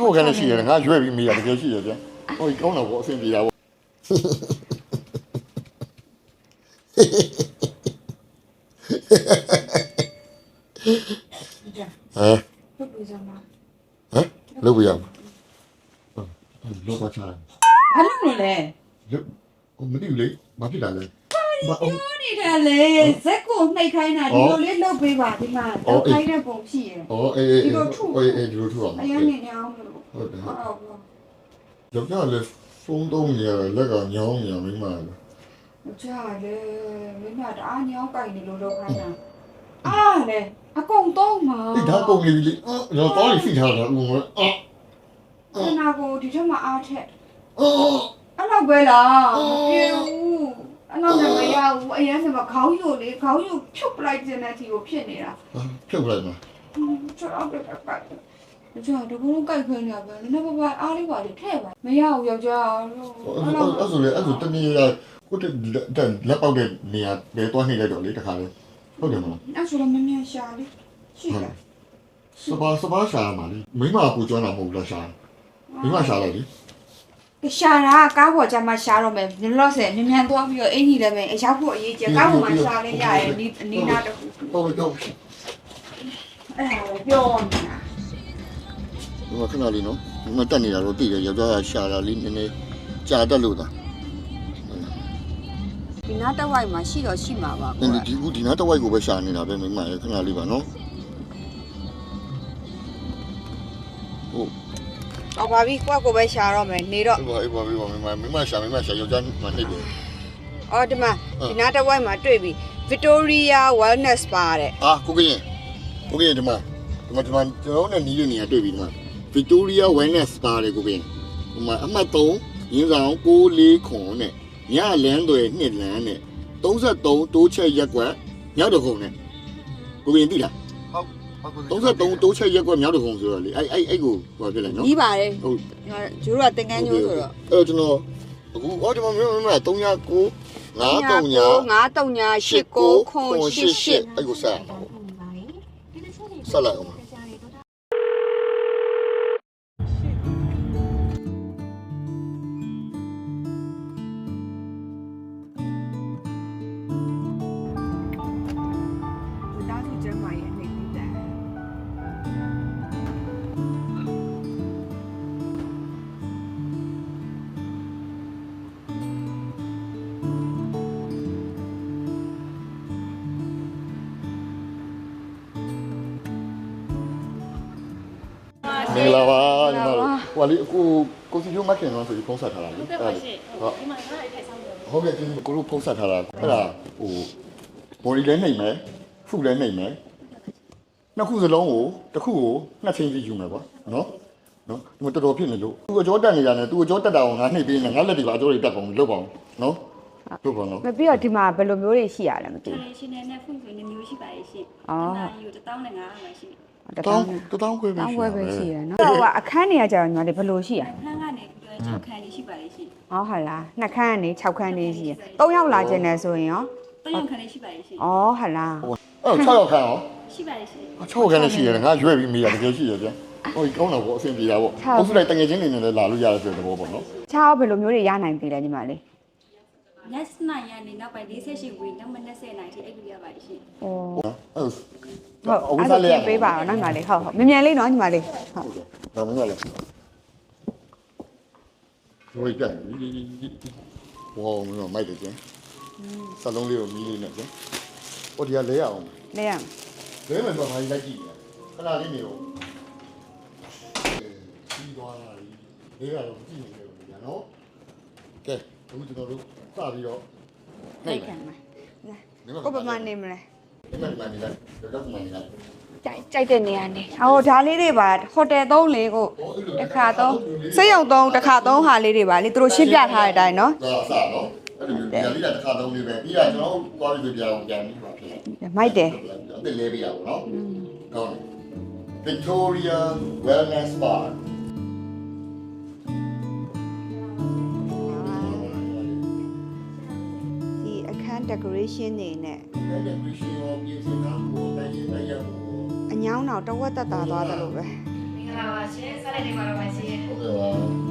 ထောက်ခံလည်းရှိရတယ်ငါရွက်ပြီးမိရတကယ်ရှိရဗျဟိုကောင်းတော့ဘောအဆင်ပြေတာဘောဟမ်ဟုတ်ပြီစမ်းပါဟမ်လုပ်ပြရမှာလောပါချာဘာလို့လဲလဲလုပ်ဟိုမသိဘူးလေဘာဖြစ်တာလဲ ဘာအောင်ပြောနေတာလေဇက်ကိုနှိတ်ခိုင်းတာဒီလိုလေးလုပ်ပေးပါဒီမှာအော်လုပ်ခိုင်းတဲ့ပုံရှိရယ်ဩအေးအေးအေးအေးဒီလိုထူအောင်အရင်နေနေအောင်လို့ဟုတ်တယ်ဟုတ်ဟုတ်ယောက်ျားလည်းဖုန်းသုံးနေရလက်ကညောင်းနေရမိမလေဟုတ်ကြလေမင်းကတအားညောင်းကြိုင်နေလို့လုပ်ခိုင်းတာအားလေအကုန်တော့မှာဒီဒါကုန်နေပြီလေအော်တော့တော်လေးဖိထားတာဦးမအော်ခနာကိုဒီထက်မှအားထက်အော်အဲ့လောက်ပဲလားမပြေဘူး အဲ့လောက်လည်းမရဘူးအရင်ကမှခေါင်းယိုလေခေါင်းယိုဖြုတ်ပလိုက်တဲ့နဲ့တီကိုဖြစ်နေတာဖြုတ်လိုက်မှာချောက်တော့ကပတ်ကျွန်တော်တကူလုံးကြိုက်ခွင့်ရပါလည်းနည်းပါးအားလေးပါလေထဲ့ပါမရဘူးယောက်ျားလို့အဲ့အဲ့ဆိုလေအဲ့ဆိုတနည်းရကိုတက်လက်ပေါက်တဲ့နေရာဘယ်သွားနေလိုက်တော့လေတခါလေဟုတ်တယ်မလားအဲ့ဆိုတော့မမြင်ရှာလေးရှိတယ်စပါစပါရှာမှာလေမိမပူကျွမ်းတာမဟုတ်လားရှာမိမရှာလိုက်လေ ရှာတာကားပေါ်ကျမှရှာတော့မယ်ညလော့ဆယ်မြန်မြန်သွားပြီးတော့အင်ကြီးလည်းမယ်အရောက်ဖို့အရေးကြီးကားပေါ်မှာရှာလေးရရဲ့ဒီအနီးနားတစ်ခုဟုတ်ပြီတော့အဲ့ဒါပဲပြောနေတာဒီမှာခဏလေးနော်ဒီမှာတက်နေတာတော့တည်တယ်ယောက်ျားရှာတာလေးနည်းနည်းကြာတတ်လို့သာဒီနားတစ်ဝိုက်မှာရှိတော့ရှိမှာပါဒီဒီခုဒီနားတစ်ဝိုက်ကိုပဲရှာနေတာပဲမိမရခဏလေးပါနော် ဟောပါပြီကိုကကိုပဲရှာတော့မယ်နေတော့အေးပါအေးပါအေးပါမိမမိမရှာမိမရှာယောက်ျားမနှိပ်ဘူးအော်ဒီမှာဒီနားတစ်ဝိုက်မှာတွေ့ပြီ Victoria Wellness Spa တဲ့အာကိုကရင်ကိုကရင်ဒီမှာဒီမှာဒီမှာကျွန်တော်နဲ့နီးတဲ့နေရာတွေ့ပြီဒီမှာ Victoria Wellness Spa လေကိုကရင်ဒီမှာအမှတ်3ရင်းဆောင်6ခွန်နဲ့ညလန်းတွေနှစ်လန်းနဲ့33တိုးချက်ရက်ကွက်မြောက်တခုံနဲ့ကိုကရင်သိလား 33တိုးချက်ရက်ကွက်မြောက်တခုံဆိုတော့လေအဲ့အဲ့အဲ့ကိုဟိုဖြစ်လိုက်နော်ကြီးပါတယ်ဟုတ်ကျိုးတို့ကတင်ကန်းကျိုးဆိုတော့အဲ့ကျွန်တော်အခုအော်ဒီမှာမင်းမင်း3ည9 9 3ည9 3ည8 9ခွန်8 8အဲ့ကိုဆက်ဆက်လိုက်အောင် ဟိုလေအခုကိုစီဖြိုးမခင်တော့ဆိုပြီးဖုန်းဆက်ထားတာလေဟုတ်ကဲ့ပါရှင်ဟုတ်ဒီမှာခဏလေးထိုင်ဆောင်လို့ဟုတ်ကဲ့ဒီကိုတို့ဖုန်းဆက်ထားတာအဲ့ဒါဟိုဘော်ဒီလည်းနှိမ့်မယ်ဖုလည်းနှိမ့်မယ်နှစ်ခုစလုံးကိုတစ်ခုကိုနှစ်ချင်းစီယူမယ်ကွာနော်နော်ဒီမှာတော်တော်ဖြစ်နေလို့သူအကျော်တက်နေရတယ်သူအကျော်တက်တာကိုငါနှိပ်ပေးနေငါလက်တွေပါအကျော်တွေတက်ကုန်လုတ်ပါအောင်နော်လုတ်ပါနော်မပြီးတော့ဒီမှာဘယ်လိုမျိုးတွေရှိရလဲမသိခဏလေးရှင်နဲ့နဲ့ဖုန်းဆိုနေမျိုးရှိပါရဲ့ရှင်အော်နာယူ1500ပဲရှိဘူး တစ်တောတောင်းင်းတောင်းခွဲပဲတောင်းရှိဝဲတာပဲရှိရနော်ဟိုကအခန်းနေရကြတော့ညီမလေးဘယ်လိုရှိရခန်းကနေ6ခန်းလေးရှိပါရဲ့ရှင်ဟောဟုတ်လားနှစ်ခန်းကနေ6ခန်းနေရှိရ၃ယောက်လာကျင်တယ်ဆိုရင်ရော3ယောက်ခန်းလေးရှိပါရဲ့ရှင်ဩဟုတ်လားအဲ့6ရောက်ခန့်ရောရှိပါရဲ့ရှင်6ခန့်လည်းရှိရတယ်ငါရွက်ပြီးမိရတကယ်ရှိရဗျဟိုကောင်းတော့ဘောအဆင်ပြေတာပေါ့ဟုတ်စုလိုက်တငယ်ချင်းနေနေလည်းလာလို့ရတယ်ဆိုတဲ့ဘောပေါ့နော်ခြားဘယ်လိုမျိုးတွေရနိုင်သေးလဲညီမလေးည7နာရီကနေနောက်ပိုင်း48ဝေနောက်မ20နာရီထိအိပ်လို့ရပါရဲ့ရှင်ဩ အဲ့ဟုတ်အဲ့ဒါပြင်ပေးပါတော့နော်ညီမလေးဟုတ်ဟုတ်မြန်မြန်လေးနော်ညီမလေးဟုတ်ဒါမှမဟုတ်လေဝိတ်တယ်ဘောမင်းမိုက်တယ်ကျန်စလုံးလေးကိုမီးလေးနဲ့ကျန်ဟိုဒီကလဲရအောင်လေးရလဲမယ်တော့ဘာကြီးလိုက်ကြည့်နေခဏလေးနေတော့ပြီးသွားတာလေလဲရတော့ကြည့်နေတယ်ဗျာနော်ကဲအခုကျွန်တော်တို့စပြီးတော့လိုက်ခံမှာကိုပမာနေမလဲ ဒီမှာဒီမှာနေလိုက်တော့မှနေလိုက်ကြိုက်ကြိုက်တဲ့နေရာနေဟောဒါလေးတွေပါဟိုတယ်သုံးလေကိုတစ်ခါသုံးစိတ်ရုံသုံးတစ်ခါသုံးဟာလေးတွေပါလေသူတို့ရှင်းပြထားတဲ့အတိုင်းနော်ဒါစနော်အဲ့ဒီဒီလေးတစ်ခါသုံးလေးပဲပြီးတော့ကျွန်တော်သွားပြီးပြအောင်ပြန်ပြီးပါဖြစ်လိုက်မိုက်တယ်အစ်လေးပြရအောင်နော်ကောင်းတယ် Victoria Wellness Bar decoration တွေနဲ့အဲ့ဒီမရှိရောပြင်စင်တာကိုတိုင်းတိုင်းရဖို့အညောင်းတော့တဝက်တက်တာသွားတယ်လို့ပဲမင်္ဂလာပါပါရှင်ဆက်လိုက်နေပါတော့ပါရှင်ဟုတ်ကဲ့ပါ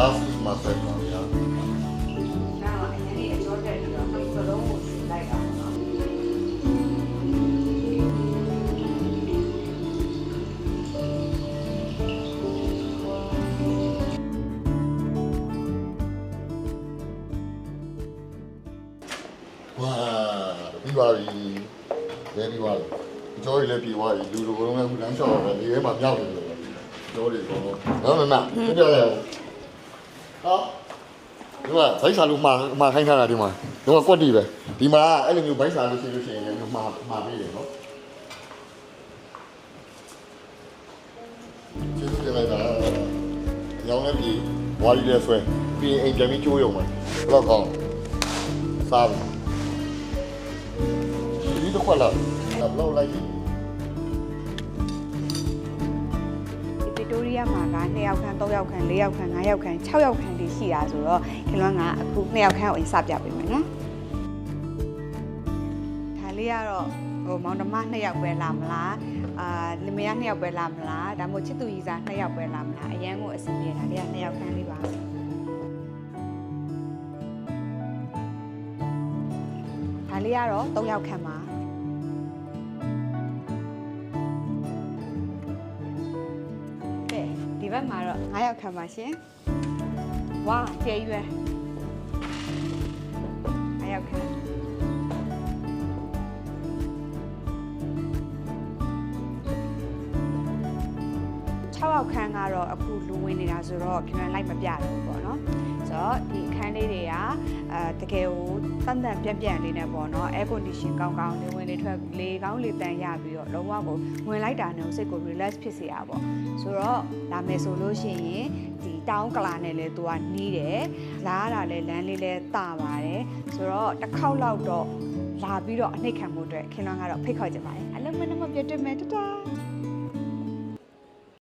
အားစုမှာဆက်ပါဗျာနောက်အရင်လေးအကျော်တက်ပြီးတော့နှစ်ခုလုံးကိုလိုက်တာပေါ့နော်ဝါပြီးပါပြီလဲပြီးပါပြီအကျော်ကြီးလည်းပြီးသွားပြီလူလူဘလုံးလည်းခုလမ်းလျှောက်တော့ဒီထဲမှာမြောက်နေတယ်ကျော်တွေကတော့နော်မမပြပြလဲ ဟာဒီမှာဘိုက်စာလို့မှာမှာခိုင်းထားတာဒီမှာဒီမှာကွက်တီပဲဒီမှာအဲ့လိုမျိုးဘိုက်စာလို့ရှိလို့ရှိရင်လည်းမှာမှာပေးတယ်နော်ကျေးဇူးတင်လိုက်တာညောင်းလည်းပြီးဝါရီလည်းဆွဲပြီးအိမ်ပြန်ပြီးကျိုးရုံပဲဘယ်တော့ကောင်းစားပြီဒီတော့ခွက်လာဘလောက်လိုက် ရီးယားမှာက2ယောက်ခန့်3ယောက်ခန့်4ယောက်ခန့်5ယောက်ခန့်6ယောက်ခန့်တိရှိတာဆိုတော့ခင်လွန်းကအခု2ယောက်ခန့်ကိုအရင်စပြပေးမယ်နော်ဒါလေးကတော့ဟိုမောင်နှမ2ယောက်ပဲလာမလားအာလင်မယား2ယောက်ပဲလာမလားဒါမှမဟုတ်ချစ်သူကြီးစား2ယောက်ပဲလာမလားအရန်ကိုအဆင်ပြေတာလေးက2ယောက်ခန့်လေးပါဒါလေးကတော့3ယောက်ခန့်ပါ ဒီဘက်မှာတော့9ယောက်ခံပါရှင်ဝါကျေးရွယ်9ယောက်ခံ6ယောက်ခန်းကတော့အခုလူဝင်နေတာဆိုတော့ပြန်ပြန်လိုက်မပြတော့ဘူးပေါ့နော် ဆိုတော့ဒီအခန်းလေးတွေကအဲတကယ်ကိုတန်တန်ပြန့်ပြန့်လေးနဲ့ပေါ့နော် air condition ကောင်းကောင်းလေးဝင်လေးထွက်လေကောင်းလေတန်ရပြီးတော့လုံးဝကိုဝင်လိုက်တာနဲ့စိတ်ကို relax ဖြစ်စေရပါပေါ့ဆိုတော့လာမယ်ဆိုလို့ရှိရင်ဒီတောင်းကလာနဲ့လဲသူကနီးတယ်လာရတာလဲလမ်းလေးလဲတာပါတယ်ဆိုတော့တစ်ခေါက်လောက်တော့လာပြီးတော့အနှိတ်ခံမှုအတွက်ခင်ဗျားကတော့ဖိတ်ခေါ်ကြပါတယ်အလုံးမနမပြတ်တွေ့မယ်တတား